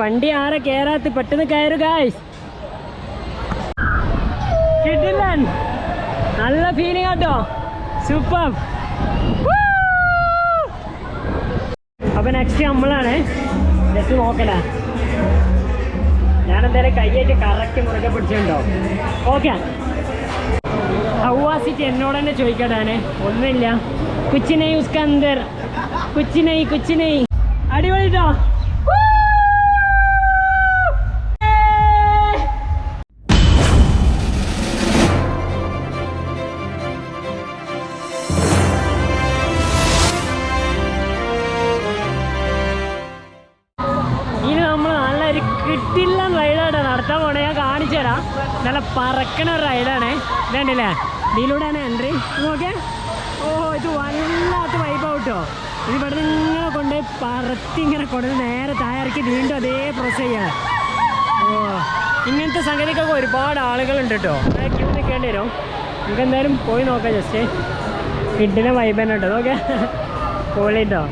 വണ്ടി ആരെ കേറാത്ത പെട്ടെന്ന് കയറു ഗായ്സ് നല്ല ഫീലിംഗ് ആട്ടോ. സൂപ്പർ അപ്പൊ നെക്സ്റ്റ് നമ്മളാണ്. ജസ്റ്റ് നോക്കല. ഞാൻ എന്തായാലും കൈയേറ്റ് കറക്റ്റ് മുറുകെ പിടിച്ചിട്ടുണ്ടോ? ഓക്കെ ഹവാസിറ്റ് എന്നോട് തന്നെ ചോദിക്കട്ടെ ഒന്നുമില്ല. കുച്ചിനൈ ഉസ്കന്ദർ. കുച്ചിനൈ കുച്ചിനൈ അടിപൊളിട്ടോ പറക്കണ ഒരു റൈഡാണ് വേണ്ടില്ലേ ഇതിലൂടെയാണ് എൻട്രി നോക്കെ ഓ ഇത് വല്ലാത്ത വൈബ് ഔട്ടോ ഇത് ഇവിടെ നിന്ന് ഇങ്ങനെ കൊണ്ട് പറത്തി ഇങ്ങനെ കൊണ്ട് നേരെ തയ്യാറാക്കി വീണ്ടും അതേ പ്രോസസ് ചെയ്യാണ് ഓ ഇങ്ങനത്തെ സംഗതിക്കൊക്കെ ഒരുപാട് ആളുകളുണ്ട് കേട്ടോ. ക്യൂ നിൽക്കേണ്ടി വരും. നമുക്ക് എന്തായാലും പോയി നോക്കാം ജസ്റ്റ് കിഡിനെ വൈബ് തന്നെ കേട്ടോ നോക്കേ പോളിട്ടോ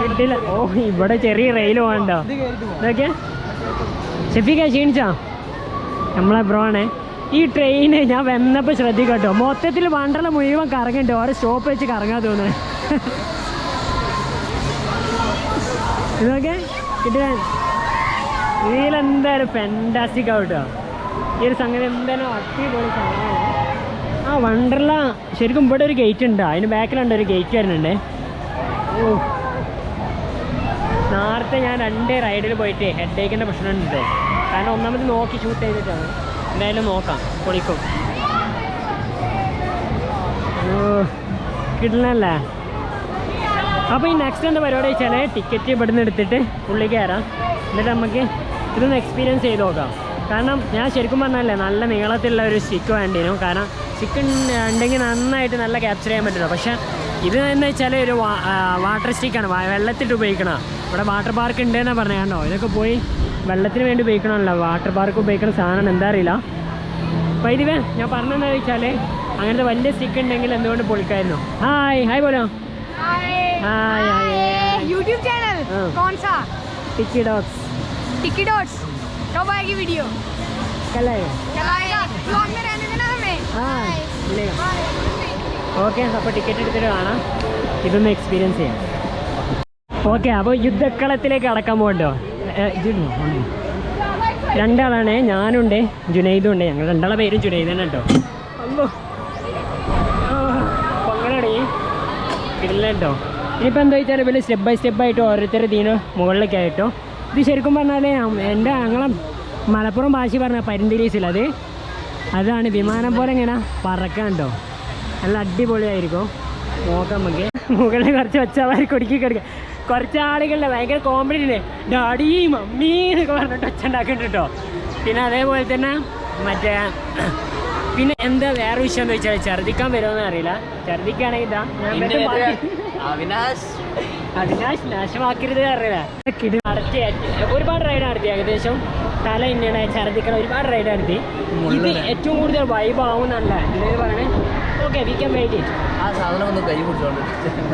കിട്ടില്ല. ഓ ഇവിടെ ചെറിയ റെയിൽ പോകണ്ടോ ഇതൊക്കെ ഷെഫിക്ക ക്ഷീണിച്ചോ നമ്മളെ ബ്രോ ആണേ. ഈ ട്രെയിന് ഞാൻ വന്നപ്പോൾ ശ്രദ്ധിക്കട്ടോ മൊത്തത്തിൽ വണ്ടല മുഴുവൻ കറങ്ങുന്നുണ്ട് ഓരോ സ്റ്റോപ്പ് വെച്ച് കറങ്ങാൻ തോന്നുന്നു. ഇതൊക്കെ കിട്ടിയ ഇതിലെന്തായാലും ഫാന്റാസ്റ്റിക് ആവട്ടോ ഈ ഒരു സംഗതി എന്തായാലും അടിപൊളി സാധനമാണ് ആ വണ്ടർല ശരിക്കും ഇവിടെ ഒരു ഗേറ്റ് ഉണ്ട്. അതിന് ബാക്കിലുണ്ട് ഒരു ഗേറ്റ് വരുന്നുണ്ട്. ഓ. നേരത്തെ ഞാൻ രണ്ട് റൈഡിൽ പോയിട്ട് ഹെഡ് ഏക്കിന്റെ പ്രശ്നമുണ്ട്. കാരണം ഒന്നാമത് നോക്കി ഷൂട്ട് ചെയ്തിട്ടാണ്. എന്തായാലും നോക്കാം. പൊളിക്കും. കിട്ടണല്ല? അപ്പോൾ ഈ നെക്സ്റ്റ് എന്താ പരിപാടി വെച്ചാൽ ടിക്കറ്റ് ഇവിടെ നിന്ന് എടുത്തിട്ട് പുള്ളി കയറാം. എന്നിട്ട് നമുക്ക് ഇതൊന്ന് എക്സ്പീരിയൻസ് ചെയ്ത് നോക്കാം. കാരണം ഞാൻ ശരിക്കും പറഞ്ഞല്ലേ നല്ല നീളത്തിലുള്ള ഒരു സ്റ്റിക്ക് വേണ്ടിയിരുന്നു കാരണം സ്റ്റിക്ക് ഉണ്ടെങ്കിൽ നന്നായിട്ട് നല്ല ക്യാപ്ചർ ചെയ്യാൻ പറ്റില്ല പക്ഷേ ഇത് എന്ന് വെച്ചാൽ ഒരു വാട്ടർ സ്റ്റിക്കാണ് വെള്ളത്തിട്ട് ഉപയോഗിക്കണം ഇവിടെ വാട്ടർ പാർക്ക് ഉണ്ട് എന്നാണ് പറഞ്ഞത് കണ്ടോ ഇതൊക്കെ പോയി വെള്ളത്തിന് വേണ്ടി ഉപയോഗിക്കണമല്ലോ വാട്ടർ പാർക്ക് ഉപയോഗിക്കുന്ന സാധനമാണ് എന്താ അറിയില്ല അപ്പോൾ ഇതിവേ ഞാൻ പറഞ്ഞതെന്ന് വെച്ചാൽ അങ്ങനത്തെ വലിയ സ്റ്റിക്ക് ഉണ്ടെങ്കിൽ എന്തുകൊണ്ട് പൊളിക്കായിരുന്നു hi hi പോലോ hi hi hi YouTube channel हाँ। कौन सा ടിക്കി ഡോഗ്സ് टिकी डॉट्स कब आएगी वीडियो കല്ലേ कल आएगा ब्लॉग में रहने देना हमें ആ ഇല്ലേ ഓക്കെ അപ്പോൾ ടിക്കറ്റ് എടുത്തിട്ട് കാണാം ഇതൊന്ന് എക്സ്പീരിയൻസ് ചെയ്യാം ഓക്കെ അപ്പോൾ യുദ്ധക്കളത്തിലേക്ക് അടക്കാൻ പോകണ്ടോ? രണ്ടാളാണ് ഞാനുണ്ട് ജുനൈദും ഉണ്ട്. ഞങ്ങൾ രണ്ടാളെ പേരും ജുനൈദ് തന്നെ കേട്ടോ. ഇല്ല ഇനിയിപ്പോൾ എന്താ വെച്ചാൽ ഇവർ സ്റ്റെപ്പ് ബൈ സ്റ്റെപ്പ് ആയിട്ട് ഓരോരുത്തർ ഇതിന് മുകളിലേക്ക് ആയിട്ടോ. ഇത് ശരിക്കും പറഞ്ഞാൽ എന്റെ ഞങ്ങളെ മലപ്പുറം ഭാഷ പറഞ്ഞ പരിന്തിരീസിൽ അത്. അതാണ് വിമാനം പോലെ ഇങ്ങനെ പറക്കാൻ കേട്ടോ. നല്ല അടിപൊളിയായിരിക്കും. നോക്കാം നമുക്ക്. മുകളിൽ കുറച്ച് വെച്ചാൽ കൊടുക്കി കിടക്കുക കുറച്ച് ആളുകളുടെ ഭയങ്കര കോമഡി ഇല്ലേ? ഡാഡി മമ്മി എന്നൊക്കെ പറഞ്ഞിട്ട് ടച്ച് ഉണ്ടാക്കുന്നുണ്ട് കേട്ടോ പിന്നെ അതേപോലെ തന്നെ മറ്റേ പിന്നെ എന്താ വേറെ വിഷയം എന്ന് വെച്ചാൽ ഛർദിക്കാൻ വരുമെന്ന് അറിയില്ല. ഛർദിക്കാണെങ്കിൽ ഇതാ അവിനാശ്. അവിനാശ് നാശമാക്കരുത് അറിയില്ല. നടത്തി ഒരുപാട് റൈഡ് നടത്തി. ഏകദേശം തല ഇങ്ങനെ ഛർദിക്കണം ഒരുപാട് റൈഡ് നടത്തി. ഇത് ഏറ്റവും കൂടുതൽ വൈബ് ആവുന്നല്ല ഇത് പറയണേ? Okay we can wait it ആ സാധനം ഒന്ന് കൈ പിടിച്ചോണ്ട്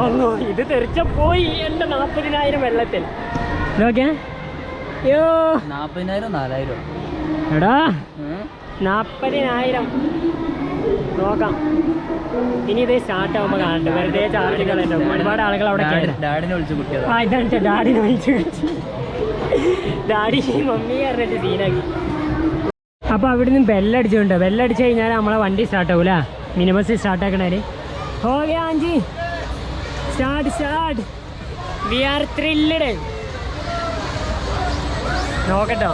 ഒന്നു ഇത് തെറിച്ച പോയി എന്റെ നാൽപ്പതിനായിരം വെള്ളത്തിൽ. നോക്കേ അയ്യോ നാപ്പതിനായിരം നാലായിരം. എടാ നാൽപ്പതിനായിരം നോക്കാം. ഇനി ഇത് സ്റ്റാർട്ട് ആകുമ്പോൾ കാണട്ടെ. വെറുതെ ചാർജ് കളയട്ടോ ഒരുപാട് ആളുകൾ അവിടെ ഡാഡിനെ വിളിച്ച് കുട്ടിയാ ആ ഇതാണ് ഡാഡിനെ വിളിച്ചു ഡാഡി മമ്മി പറഞ്ഞിട്ട് സീനാക്കി അപ്പോൾ അവിടെ നിന്ന് ബെല്ലടിച്ചുകൊണ്ട് ബെല്ലടിച്ച് കഴിഞ്ഞാൽ നമ്മളെ വണ്ടി സ്റ്റാർട്ട് മിനിമസ് സ്റ്റാർട്ട് ആക്കണേ okay Anji start start we are thrilled നോക്കട്ടോ.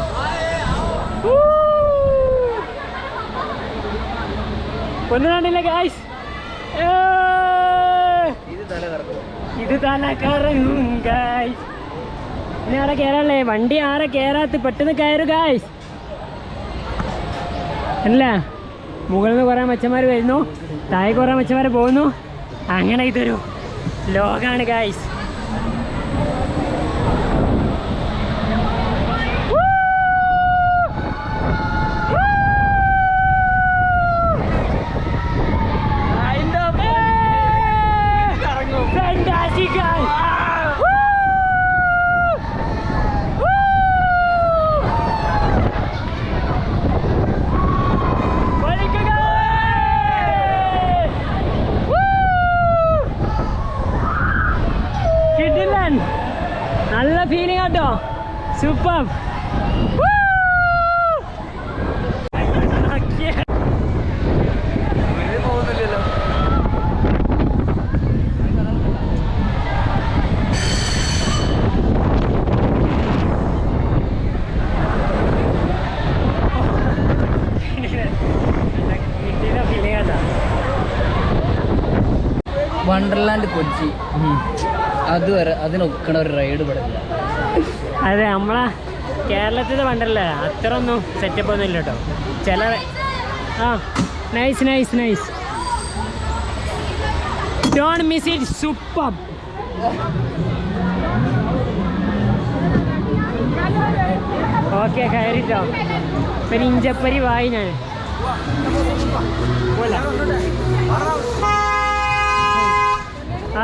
ഒന്നും കണ്ടില്ല ഗായ്സ് ഇത് തല കറക്കും. ഇത് തല കറങ്ങും ഗായ്സ് ഇനി ആടെ കയറാല്ലേ വണ്ടി ആരെ കയറാത്ത പെട്ടെന്ന് കയറു ഗായ്സ് അല്ല. മുകളിൽ നിന്ന് കുറേ മച്ചന്മാർ വരുന്നു. താഴെ കുറേ മച്ചന്മാർ പോകുന്നു. അങ്ങനെ ഇതൊരു ലോകാണ് ഗായ്സ് Fantastic guys! Woo! നല്ല ഫീലിംഗ് കേട്ടോ സൂപ്പർ പോകുന്നില്ലല്ലോ ഫീലിംഗ് കേട്ടോ വണ്ടർലാൻഡ് കൊച്ചി. അതുവരെ അതിനൊക്കണ ഒരു റൈഡ് ഇവിടെ അതെ നമ്മളെ കേരളത്തിലെ വണ്ടല്ലേ അത്ര ഒന്നും സെറ്റപ്പ് ഒന്നും ഇല്ല കേട്ടോ ചില ആ nice nice nice don't miss it super okay കയറിട്ടോ. ഒരു ഇഞ്ചപ്പരി വായി ഞാൻ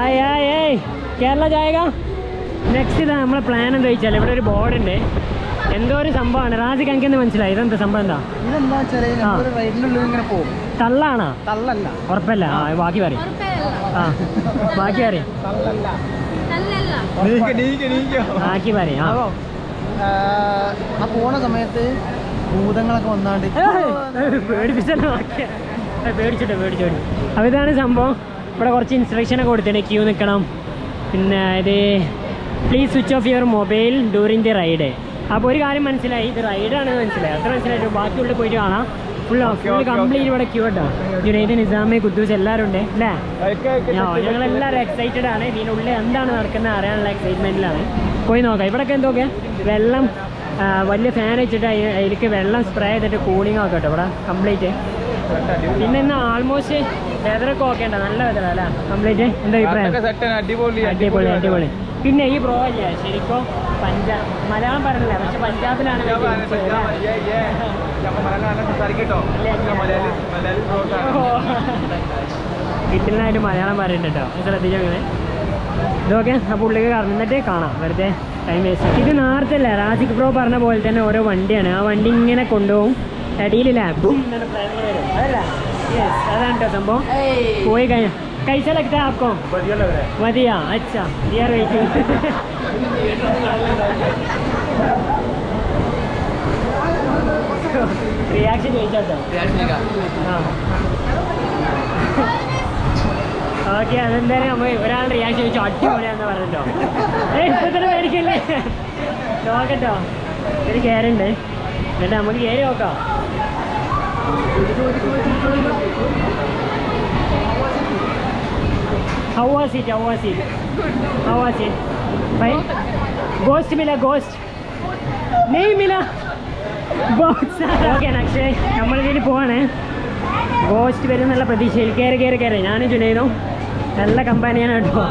ആയ് ആയ് ഏയ്. കേരള ജായക. നെക്സ്റ്റ് ഇതാ നമ്മളെ പ്ലാൻ എന്താ വെച്ചാൽ ഇവിടെ ഒരു ബോർഡ് ഉണ്ട്. എന്തോ ഒരു സംഭവമാണ്. റാജിക്ക് എനിക്ക് എന്ത് മനസ്സിലായി. ഇതെന്താ സംഭവം എന്താ? ഇതെന്താ വെച്ചാൽ റൈഡിനുള്ളിൽ ഇങ്ങനെ പോകും. തള്ളാണോ? തള്ളല്ല. ഉറപ്പല്ല. ആ ബാക്കി പറയും. ആ ബാക്കി പറയും. ബാക്കി പറയും ആ. ആ പോണ സമയത്ത് ഭൂതങ്ങളൊക്കെ വന്നാണ്ട് പേടിപ്പിച്ചല്ലോ. പേടിച്ചിട്ടോ പേടിച്ചോടി അപ്പോൾ ഇതാണ് സംഭവം. ഇവിടെ കുറച്ച് ഇൻസ്ട്രക്ഷനൊക്കെ കൊടുത്തിട്ടുണ്ട്. ക്യൂ നിൽക്കണം പിന്നെ ഇത് please switch off your mobile during the ride അപ്പോൾ ഒരു കാര്യം മനസ്സിലായി ഇത് റൈഡാണെന്ന് മനസ്സിലായി. അത്ര മനസ്സിലായിട്ട് ബാക്കിയുള്ള പോയിട്ട് കാണാം. ഫുൾ ഫുൾ കംപ്ലീറ്റ് ഇവിടെ ക്യൂ കേട്ടോ. ജുനൈദ് നിസാമി കുദ്ദൂസ് എല്ലാവരും ഉണ്ട് അല്ലേ? ഞങ്ങളെല്ലാവരും എക്സൈറ്റഡ് ആണ്. ഇതിനുള്ളിൽ എന്താണ് നടക്കുന്നത് അറിയാനുള്ള എക്സൈറ്റ്മെന്റിലാണ് പോയി നോക്കാം. ഇവിടെയൊക്കെ എന്തൊക്കെ? വെള്ളം വലിയ ഫാൻ വെച്ചിട്ട് അതിലേക്ക് വെള്ളം സ്പ്രേ ചെയ്തിട്ട് കൂളിംഗ് ഒക്കെ കേട്ടോ ഇവിടെ കംപ്ലീറ്റ് പിന്നെ ഇന്ന് ആൾമോസ്റ്റ് വെതറൊക്കെ ഓക്കെ ഉണ്ടോ? നല്ല വെതറല്ലേ കംപ്ലീറ്റ് എന്താ അഭിപ്രായം? അടിപൊളി അടിപൊളി അടിപൊളി പിന്നെ ഈ ബ്രോ അല്ലേ ശരിക്കും പഞ്ചാബ് മലയാളം പറഞ്ഞില്ല? പക്ഷെ പഞ്ചാബിലാണ് കിട്ടുന്നതായിട്ട് മലയാളി മലയാളി കിട്ടിനായിട്ട് മലയാളം പറയുന്നുണ്ട് കേട്ടോ. ശ്രദ്ധിച്ചോ ഇങ്ങനെ? ഇതൊക്കെ അപ്പോൾ പുള്ളിക്ക് കറന്നിട്ട് കാണാം. വെറുതെ ടൈം വേസ്റ്റ് ഇത് നേരത്തെ അല്ല? റാസിക് ബ്രോ പറഞ്ഞ പോലെ തന്നെ ഓരോ വണ്ടിയാണ്. ആ വണ്ടി ഇങ്ങനെ കൊണ്ടുപോകും. അടിയിലില്ല അതല്ല. അതാണ് കേട്ടോ സംഭവം. പോയി കഴിഞ്ഞാൽ कैसा लगता है आपको बढ़िया लग रहा है बढ़िया अच्छा यार वेटिंग റിയാക്ഷൻ ചോദിച്ചോട്ടോ ഓക്കെ അതെന്തായാലും നമ്മൾ ഒരാൾ റിയാക്ഷൻ ചോദിച്ചു അടിപൊളിയാന്ന് പറഞ്ഞിട്ടോ ഏ ഇപ്പൊ തന്നെ മേടിക്കല്ലേ നോക്കട്ടോ ഒരു കയറുണ്ട് എന്നിട്ട് നമുക്ക് കയറി നോക്കാം How was it? How was it? How was it? Fine? Ghost mila, ghost. Name mila. Ghost. Okay, Nakshay. നമ്മൾ ഇതിൽ പോവാണ് ഗോസ്റ്റ് വരും എന്നുള്ള പ്രതീക്ഷയിൽ കയറി കയറി കയറി ഞാനും ജുനൈനും നല്ല കമ്പാനിയാണ് കേട്ടോ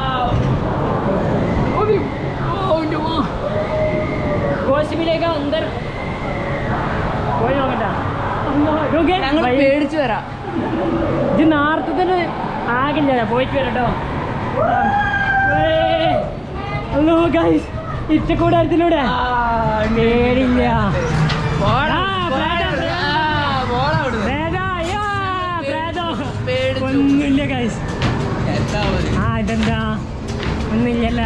ഗോസ്റ്റിമിലേക്ക് അന്തർ പോയി നോക്കട്ടെ പേടിച്ചു വരാം ഇത് നാർത്തത്തിന് ആകില്ല പോയിട്ട് വരാം കേട്ടോ ഹലോ ഗൈസ് ഇറ്റ നേടില്ല. ഒന്നുമില്ല ഗൈസ് ആ ഇതെന്താ? ഒന്നുമില്ലല്ല.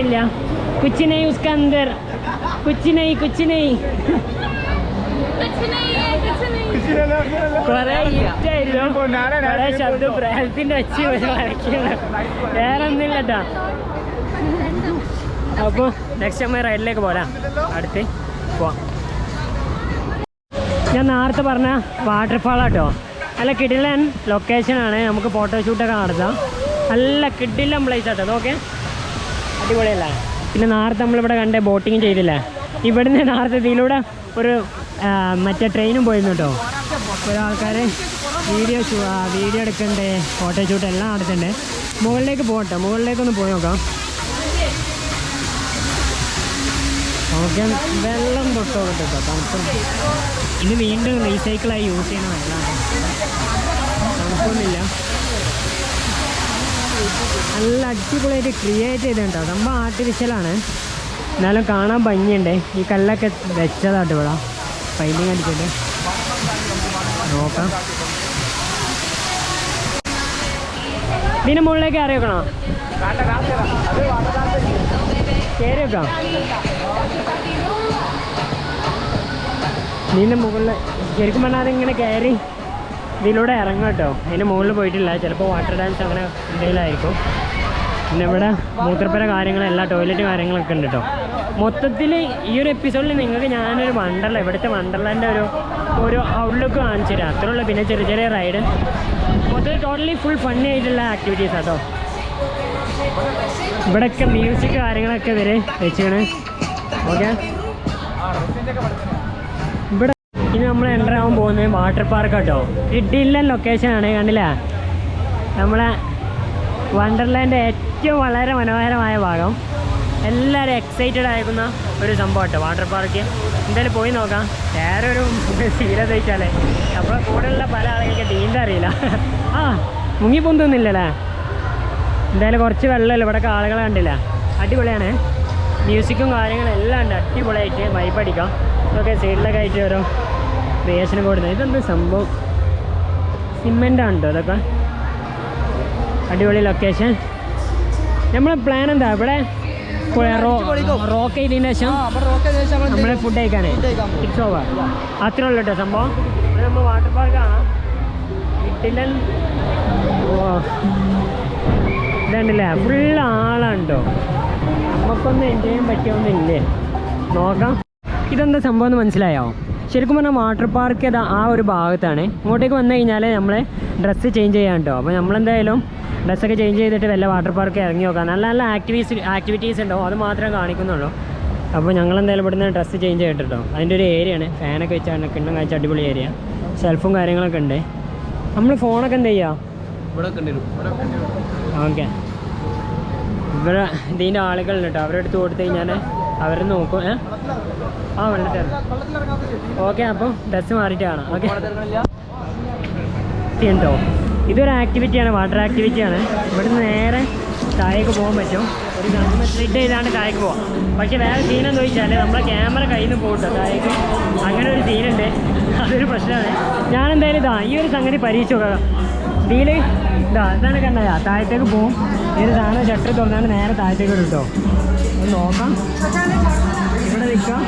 ഒന്നുമില്ല കുച്ചിനൈ ഉസ്കന്ദർ. കുച്ചിനൈ കുച്ചിനൈ. കൊറേ കേട്ടോ അപ്പോൾ നെക്സ്റ്റ് നമ്മൾ റൈഡിലേക്ക് പോരാം. അടുത്ത് പോവാം. ഞാൻ നേരത്തെ പറഞ്ഞ വാട്ടർഫാളാട്ടോ. നല്ല കിടിലൻ ലൊക്കേഷനാണ് നമുക്ക് ഫോട്ടോഷൂട്ടൊക്കെ നടത്താം. നല്ല കിടിലൻ പ്ലേസ് ആട്ടോ. അതൊക്കെ അടിപൊളിയല്ല? പിന്നെ നേരത്തെ നമ്മളിവിടെ കണ്ട ബോട്ടിങ് ചെയ്തില്ല? ഇവിടുന്ന് നേരത്തെ ഇതിലൂടെ ഒരു മറ്റേ ട്രെയിനും പോയിരുന്നു കേട്ടോ ഒരു ആൾക്കാർ വീഡിയോ വീഡിയോ എടുക്കണ്ടേ ഫോട്ടോ ഷൂട്ട് എല്ലാം നടത്തണ്ടേ. മുകളിലേക്ക് പോകട്ടെ മുകളിലേക്കൊന്ന് പോയി നോക്കാം. ഓക്കെ വെള്ളം തൊട്ടോ കേട്ടോ തണുപ്പും. ഇത് വീണ്ടും റീസൈക്കിളായി യൂസ് ചെയ്യണ. തണുപ്പൊന്നുമില്ല. നല്ല അടിപൊളിയായിട്ട് ക്രിയേറ്റ് ചെയ്തിട്ടുണ്ടോ. സംഭവം ആർട്ടിഫിഷ്യലാണ് എന്നാലും കാണാൻ ഭംഗിയുണ്ട്. ഈ കല്ലൊക്കെ വെച്ചതാട്ട് ഇവിടെ. പെയിന്റിങ് അടിച്ചിട്ട്. നോക്കാം. ഇതിന് മുകളിലേക്ക് കയറി വെക്കണോ? കയറി വെക്കാം ഇതിന്റെ മുകളിൽ ശരിക്കും പറഞ്ഞാൽ അതിങ്ങനെ കയറി ഇതിലൂടെ ഇറങ്ങും കേട്ടോ. അതിന്റെ മുകളിൽ പോയിട്ടില്ല. ചിലപ്പോൾ വാട്ടർ ഡാൻസ് അങ്ങനെ എന്തെങ്കിലുമായിരിക്കും. പിന്നെ ഇവിടെ മൂത്രപ്പുര കാര്യങ്ങളെല്ലാം ടോയ്ലറ്റ് കാര്യങ്ങളൊക്കെ ഉണ്ട് കേട്ടോ. മൊത്തത്തിൽ ഈ ഒരു എപ്പിസോഡിൽ നിങ്ങൾക്ക് ഞാനൊരു വണ്ടർല ഇവിടുത്തെ വണ്ടർലാന്റെ ഒരു ഒരു ഔട്ട്ലുക്ക് കാണിച്ചു തരാം. അത്രേ ഉള്ളൂ. പിന്നെ ചെറിയ ചെറിയ റൈഡ് മൊത്തത്തിൽ ടോട്ടലി ഫുൾ ഫണ്ണി ആയിട്ടുള്ള ആക്ടിവിറ്റീസ് ആട്ടോ ഇവിടെയൊക്കെ മ്യൂസിക് കാര്യങ്ങളൊക്കെ വരെ വെച്ചാണ് ഓക്കെ ഇനി നമ്മൾ എന്റർ ആവാൻ പോകുന്നത് വാട്ടർ പാർക്ക് കേട്ടോ ഇഡില്ല ലൊക്കേഷൻ ആണ് കണ്ടില്ല? നമ്മളെ വണ്ടർലാൻഡ് ഏറ്റവും വളരെ മനോഹരമായ ഭാഗം. എല്ലാവരും എക്സൈറ്റഡ് ആയിരിക്കുന്ന ഒരു സംഭവം കേട്ടോ വാട്ടർ പാർക്ക് എന്തായാലും പോയി നോക്കാം. വേറെ ഒരു സീരിയസ് വെച്ചാലേ നമ്മളെ കൂടെയുള്ള പല ആളുകൾക്ക് നീന്താൻ അറിയില്ല. ആ മുങ്ങി പൊന്തൊന്നുമില്ലല്ലേ എന്തായാലും കുറച്ച് വെള്ളമല്ലോ ഇവിടെ ആളുകൾ കണ്ടില്ല? അടിപൊളിയാണ്. മ്യൂസിക്കും കാര്യങ്ങളും എല്ലാം ഉണ്ട് അടിപൊളിയായിട്ട് വൈപ്പടിക്കാം ഓക്കെ സൈഡിലൊക്കെ ആയിട്ട് ഓരോ ക്രിയേഷനും കൊടുത്തത് ഇതെന്ത് സംഭവം? സിമെന്റ് ആണ് കേട്ടോ അതൊക്കെ? അടിപൊളി ലൊക്കേഷൻ നമ്മളെ പ്ലാൻ എന്താ? ഇവിടെ റോക്ക് ചെയ്തതിന് ശേഷം നമ്മളെ ഫുഡ് കഴിക്കാനേ. ഇറ്റ്സ് ഓവർ അത്രേ ഉള്ളൂ കേട്ടോ സംഭവം. ഇവിടെ നമ്മൾ വാട്ടർ പാർക്കാണ് കാണാം ഇട്ടില്ലൻ ഇതുണ്ടല്ലേ? ഫുൾ ആളുണ്ടോ നമുക്കൊന്നും എൻജോയ് ചെയ്യാൻ പറ്റിയൊന്നും ഇല്ലേ നോക്കാം. ഇതെന്താ സംഭവം എന്ന് മനസ്സിലായോ? ശരിക്കും പറഞ്ഞാൽ വാട്ടർ പാർക്ക് ഏതാ ആ ഒരു ഭാഗത്താണ്. ഇങ്ങോട്ടേക്ക് വന്നു കഴിഞ്ഞാൽ നമ്മൾ ഡ്രസ്സ് ചേഞ്ച് ചെയ്യാൻ കേട്ടോ അപ്പോൾ നമ്മളെന്തായാലും ഡ്രസ്സൊക്കെ ചേഞ്ച് ചെയ്തിട്ട് വല്ല വാട്ടർ പാർക്ക് ഇറങ്ങി നോക്കാം. നല്ല നല്ല ആക്ടിവിറ്റീസ് ആക്ടിവിറ്റീസ് ഉണ്ടാവും അത് മാത്രമേ കാണിക്കുന്നുള്ളൂ. അപ്പോൾ ഞങ്ങളെന്തായാലും ഇവിടുന്ന് ഡ്രസ്സ് ചേഞ്ച് ചെയ്തിട്ടോ അതിന്റെ ഒരു ഏരിയയാണ് ഫാനൊക്കെ വെച്ചാണ് കിണ്ണം കഴിച്ച അടിപൊളി ഏരിയ ഷെൽഫും കാര്യങ്ങളൊക്കെ ഉണ്ട്. നമ്മൾ ഫോണൊക്കെ എന്ത് കണ്ടിരും. ഓക്കെ. ഇവിടെ ഇതിന്റെ ആളുകളുണ്ട് കേട്ടോ അവരെടുത്ത് കൊടുത്തു കഴിഞ്ഞാൽ അവർ നോക്കും ഏ? ആ വെള്ളത്തിൽ ഓക്കെ അപ്പം ഡ്രസ്സ് മാറിയിട്ട് കാണാം ഓക്കെ. ഉണ്ടോ ഇതൊരു ആക്ടിവിറ്റിയാണ് വാട്ടർ ആക്ടിവിറ്റിയാണ് ഇവിടുന്ന് നേരെ താഴേക്ക് പോകാൻ പറ്റും. ഒരു ഗവൺമെന്റ് സ്ലിറ്റ് ചെയ്താണ്ട് താഴേക്ക് പോവാം. പക്ഷേ വേറെ സീനെന്ന് ചോദിച്ചാൽ നമ്മളെ ക്യാമറ കയ്യിൽ നിന്ന് പോകട്ടോ. താഴേക്ക് അങ്ങനെ ഒരു സീനുണ്ട് അതൊരു പ്രശ്നമാണ്. ഞാൻ എന്തായാലും ഇതാ ഈ ഒരു സംഗതി പരീക്ഷ നോക്കാം. ഇതിൽ ഇതാ ഇതാണ് കണ്ടതാ താഴത്തേക്ക് പോകും ഇത് സാധനം ഷട്ടർ തുറന്നാണ് നേരെ താഴത്തേക്ക് ഇടും കേട്ടോ ഒന്ന് നോക്കാം. ഇവിടെ നിൽക്കാം?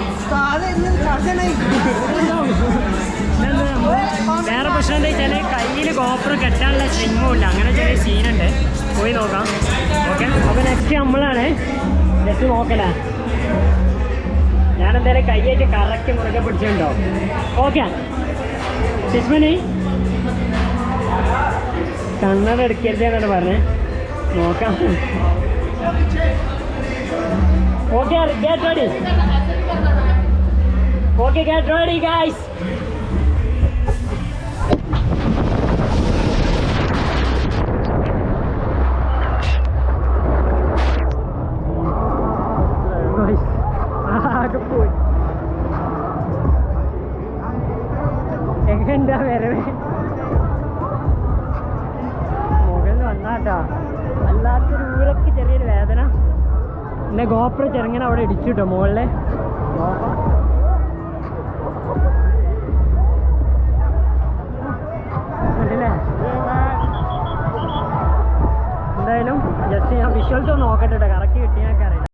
വേറെ പ്രശ്നം എന്താ വെച്ചാൽ കയ്യിൽ കോപ്പർ കെട്ടാനുള്ള സ്ട്രിങ്ങും ഇല്ല. അങ്ങനെ ചെറിയ സീനുണ്ട്. പോയി നോക്കാം. ഓക്കെ. അപ്പോൾ നെക്സ്റ്റ് നമ്മളാണ്. ജസ്റ്റ് നോക്കല. ഞാനെന്തായാലും കൈയായിട്ട് കറക്റ്റ് മുറുകെ പിടിച്ചിട്ടുണ്ടോ? ഓക്കെ. ശിശ്മനി കണ്ണട എടുക്കരുത് എന്നാണ് പറഞ്ഞത് നോക്കാം. Okay get ready okay get ready guys ഗോപ്ര ചെറുങ്ങനെ അവിടെ ഇടിച്ചു കേട്ടോ മുകളിലെ എന്തായാലും ജസ്റ്റ് ഞാൻ വിഷ്വൽസ് ഒന്ന് നോക്കട്ടെ കേട്ടോ കറക്റ്റ് അറിയില്ല.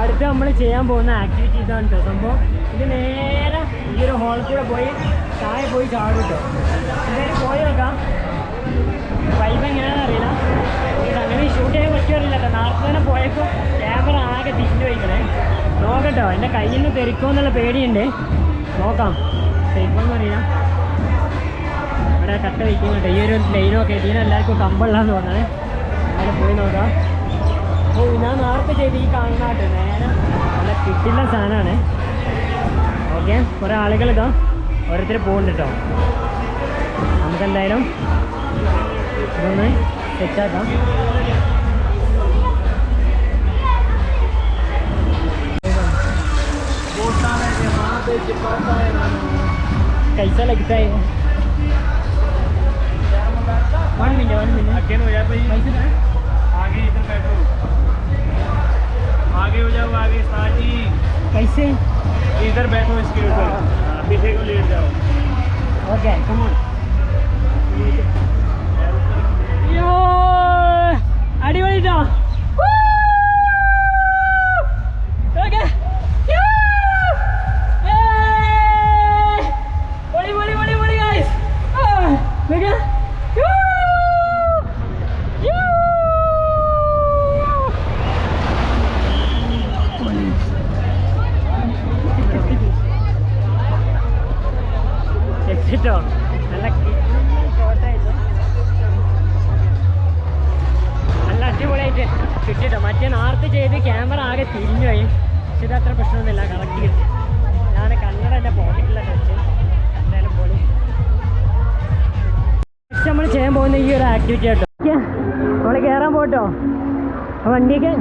അടുത്ത് നമ്മൾ ചെയ്യാൻ പോകുന്ന ആക്ടിവിറ്റി ഇതാണ് കേട്ടോ ഇത് നേരെ ഈ ഒരു ഹോളിൽ കൂടെ പോയി താഴെ പോയി ചാടും എന്തായാലും പോയി നോക്കാം. വൈബ് എങ്ങനെയാണെന്ന് അറിയില്ല. ഇത് അങ്ങനെ ഷൂട്ട് ചെയ്യാൻ പറ്റുമറിയില്ല കേട്ടോ. നാളെ തന്നെ പോയപ്പോൾ ആകെ തിരിഞ്ഞു വയ്ക്കണേ നോക്കട്ടോ എന്റെ കയ്യിൽ നിന്ന് തെറിക്കുമോ എന്നുള്ള പേടിയുണ്ട്. നോക്കാം. തെറിക്കുമെന്ന് പറയാം ഇവിടെ കട്ട വയ്ക്കും കേട്ടോ. ഈ ഒരു ലൈനൊക്കെ ഇതിന് എല്ലാവർക്കും കമ്പുള്ളതെന്ന് പറഞ്ഞത്. അങ്ങനെ പോയി നോക്കാം. ഓ ഞാൻ നേരത്തെ ചെയ്ത് ഈ കാണുന്ന കേട്ടോ. നേരെ നല്ല കിട്ടില്ല സാധനമാണ്. ഓക്കെ കുറേ ആളുകൾ ഇതാ. ഓരോരുത്തർ പോകുന്നുണ്ട് കേട്ടോ. നമുക്കെന്തായാലും ഇതൊന്ന് സെറ്റാക്കാം कैसा लगता है? One minute one minute. अकेले हो जाए भाई आगे इधर बैठो। आगे हो जाओ आगे साजी कैसे? इधर बैठो इसके ऊपर। हाँ, हाँ। हाँ, पीछे को लेट जाओ। ओके यो अड़ी वाली जा। എക്സിറ്റോ നല്ല ഷോർട്ടായിട്ട് നല്ല അടിപൊളിയായിട്ട് കിട്ടിട്ടോ? മറ്റേ നാർത്ത് ചെയ്ത് ക്യാമറ ആകെ തിരിഞ്ഞു പോയി. പക്ഷെ പ്രശ്നമൊന്നുമില്ല കറക്റ്റ് കിട്ടി ഞാൻ കന്നഡ എന്റെ പോക്കറ്റിലൊക്കെ വെച്ച് എന്തായാലും പൊളി. നെക്സ്റ്റ് നമ്മൾ ചെയ്യാൻ പോകുന്ന ഈ ഒരു ആക്ടിവിറ്റി ആട്ടോ. നമ്മൾ കയറാൻ പോട്ടോ വണ്ടിയൊക്കെ